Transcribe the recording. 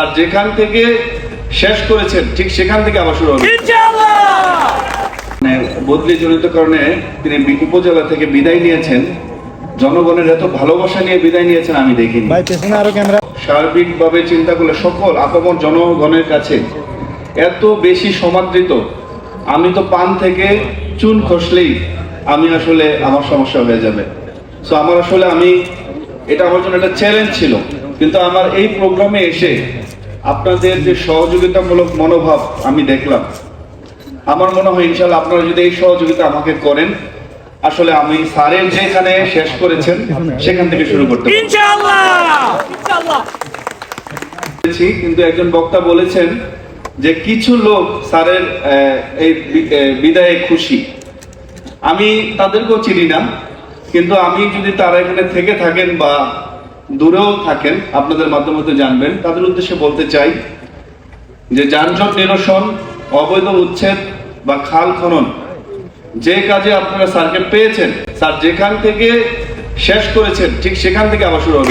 Sir যেখান থেকে শেষ করেছেন ঠিক সেখান থেকে আবার শুরু হবে। মানে বদলি জনিত কারণে তিনি উপজেলা থেকে বিদায় নিয়েছেন। জনগণের এত ভালোবাসা নিয়ে বিদায় নিয়েছেন আমি দেখিনি। ক্যামেরা। সার্বিকভাবে চিন্তা করলে সকল আপামর জনগণের কাছে এত বেশি সমাদৃত। আমি তো পান থেকে চুন খসলেই আমি আসলে আমার সমস্যা হয়ে যাবে। সো আমার আসলে আমি এটা আমার জন্য একটা চ্যালেঞ্জ ছিল। কিন্তু আমার এই প্রোগ্রামে এসে আপনাদের যে সহযোগিতামূলক মনোভাব আমি দেখলাম আমার মনে হয় ইনশাল্লাহ আপনারা যদি এই সহযোগিতা আমাকে করেন আসলে আমি স্যারের যেখানে শেষ করেছেন সেখান থেকে শুরু করতে। কিন্তু একজন বক্তা বলেছেন যে কিছু লোক স্যারের এই বিদায়ে খুশি আমি তাদেরকেও চিনি না কিন্তু আমি যদি তারা এখানে থেকে থাকেন বা দূরেও থাকেন, আপনাদের মাধ্যমে জানবেন। তাদের উদ্দেশ্যে বলতে চাই যে যানজট নিরসন, অবৈধ উচ্ছেদ বা খাল খনন, যে কাজে আপনারা স্যারকে পেয়েছেন, স্যার যেখান থেকে শেষ করেছেন, ঠিক সেখান থেকে আবার শুরু হবে।